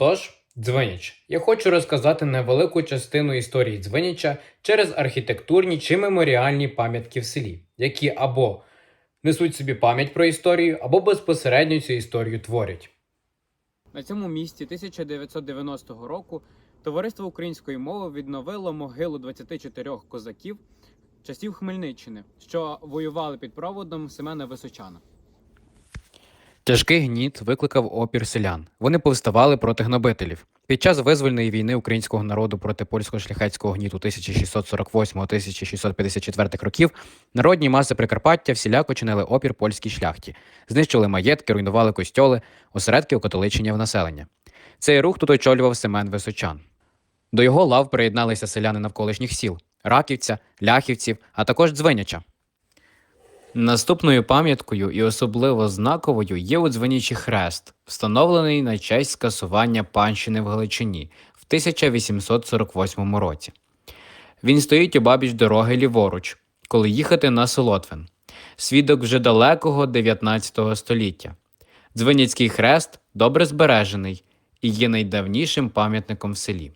Отож, Дзвеніч. Я хочу розказати невелику частину історії Дзвеніча через архітектурні чи меморіальні пам'ятки в селі, які або несуть собі пам'ять про історію, або безпосередньо цю історію творять. На цьому місці 1990 року Товариство української мови відновило могилу 24 козаків часів Хмельниччини, що воювали під проводом Семена Височана. Тяжкий гніт викликав опір селян. Вони повставали проти гнобителів. Під час визвольної війни українського народу проти польського шляхетського гніту 1648-1654 років народні маси Прикарпаття всіляко чинили опір польській шляхті, знищили маєтки, руйнували костьоли, осередки окатоличення в населення. Цей рух тут очолював Семен Височан. До його лав приєдналися селяни навколишніх сіл Раківця, Ляхівців, а також Дзвеняча. Наступною пам'яткою і особливо знаковою є у Дзвенічі хрест, встановлений на честь скасування панщини в Галичині в 1848 році. Він стоїть обабіч дороги ліворуч, коли їхати на Солотвин, свідок вже далекого 19 століття. Дзвеніцький хрест добре збережений і є найдавнішим пам'ятником в селі.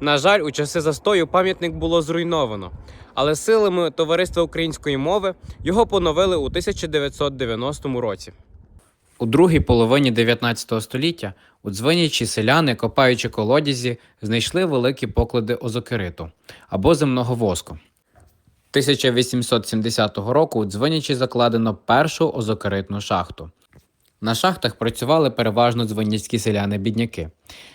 На жаль, у часи застою пам'ятник було зруйновано, але силами Товариства української мови його поновили у 1990 році. У другій половині 19 століття у Дзвенічі селяни, копаючи колодязі, знайшли великі поклади озокериту або земного воску. 1870 року у Дзвенічі закладено першу озокеритну шахту. На шахтах працювали переважно дзвеніцькі селяни-бідняки.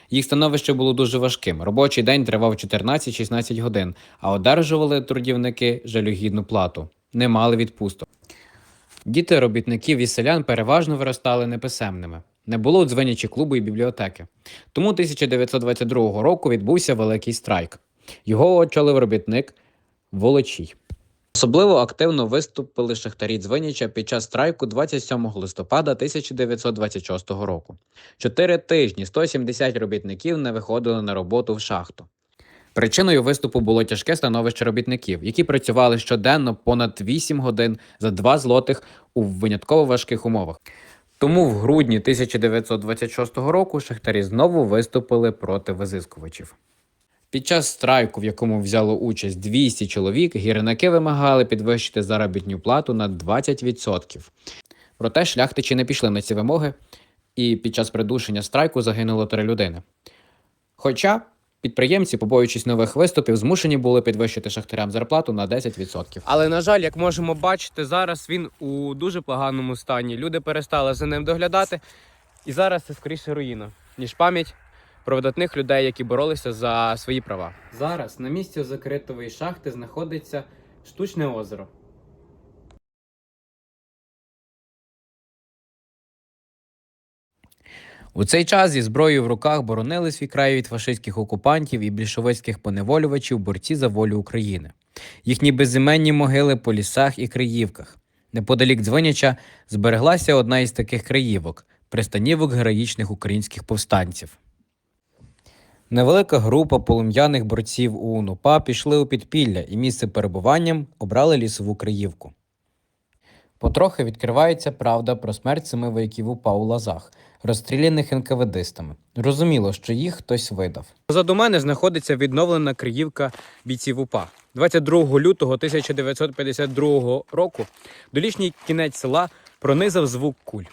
Їх становище було дуже важким. Робочий день тривав 14-16 годин, а одержували трудівники жалюгідну плату, не мали відпусток. Діти робітників і селян переважно виростали неписемними. Не було дзвенячі клубу і бібліотеки. Тому 1922 року відбувся великий страйк. Його очолив робітник Волочій. Особливо активно виступили шахтарі Дзвеніча під час страйку 27 листопада 1926 року. Чотири тижні 170 робітників не виходили на роботу в шахту. Причиною виступу було тяжке становище робітників, які працювали щоденно понад 8 годин за 2 злотих у винятково важких умовах. Тому в грудні 1926 року шахтарі знову виступили проти визискувачів. Під час страйку, в якому взяло участь 200 чоловік, гірники вимагали підвищити заробітну плату на 20%. Проте шляхтичі не пішли на ці вимоги, і під час придушення страйку загинуло три людини. Хоча підприємці, побоюючись нових виступів, змушені були підвищити шахтарям зарплату на 10%. Але на жаль, як можемо бачити, зараз він у дуже поганому стані. Люди перестали за ним доглядати, і зараз це скоріше руїна, ніж пам'ять про видатних людей, які боролися за свої права. Зараз на місці закритої шахти знаходиться штучне озеро. У цей час зі зброєю в руках боронили свій край від фашистських окупантів і більшовицьких поневолювачів борці за волю України. Їхні безіменні могили по лісах і криївках. Неподалік Дзвоняча збереглася одна із таких краївок пристанівок героїчних українських повстанців. Невелика група полум'яних борців УНУПА пішли у підпілля і місце перебуванням обрали лісову краївку. Потрохи відкривається правда про смерть семи вояків УПА у лазах, розстріляних НКВДистами. Розуміло, що їх хтось видав. Позаду мене знаходиться відновлена криївка бійців УПА. 22 лютого 1952 року долішній кінець села пронизав звук куль.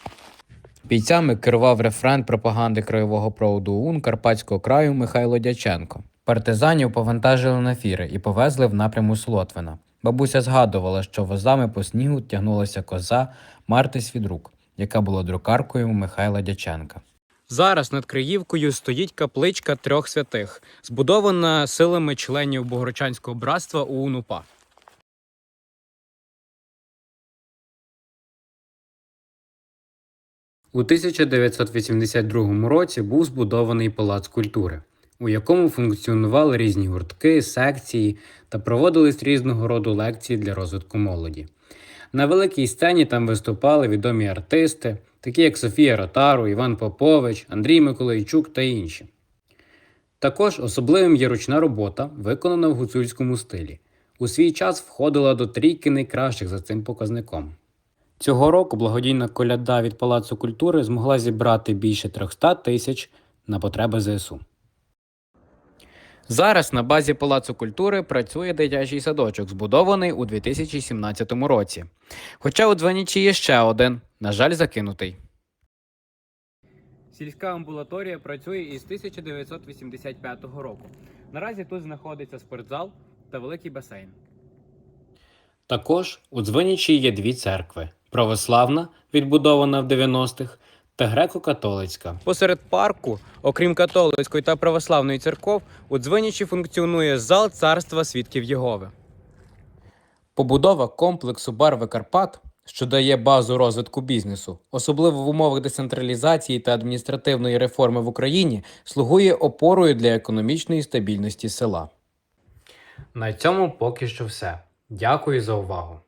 Бійцями керував рефрен пропаганди краєвого проводу ОУН Карпатського краю Михайло Дяченко. Партизанів повантажили на фіри і повезли в напряму Солотвина. Бабуся згадувала, що возами по снігу тягнулася коза Марти Свідрук, яка була друкаркою Михайла Дяченка. Зараз над Криївкою стоїть капличка трьох святих, збудована силами членів Богородчанського братства УНУПА. У 1982 році був збудований палац культури, у якому функціонували різні гуртки, секції та проводились різного роду лекції для розвитку молоді. На великій сцені там виступали відомі артисти, такі як Софія Ротару, Іван Попович, Андрій Миколайчук та інші. Також особливим є ручна робота, виконана в гуцульському стилі. У свій час входила до трійки найкращих за цим показником. Цього року благодійна коляда від Палацу культури змогла зібрати більше 300 тисяч на потреби ЗСУ. Зараз на базі Палацу культури працює дитячий садочок, збудований у 2017 році. Хоча у Дзвонічі є ще один, на жаль, закинутий. Сільська амбулаторія працює із 1985 року. Наразі тут знаходиться спортзал та великий басейн. Також у Дзвонічі є дві церкви: православна, відбудована в 90-х, та греко-католицька. Посеред парку, окрім католицької та православної церков, у Дзвинічі функціонує зал царства свідків Єгови. Побудова комплексу Барви Карпат, що дає базу розвитку бізнесу, особливо в умовах децентралізації та адміністративної реформи в Україні, слугує опорою для економічної стабільності села. На цьому поки що все. Дякую за увагу.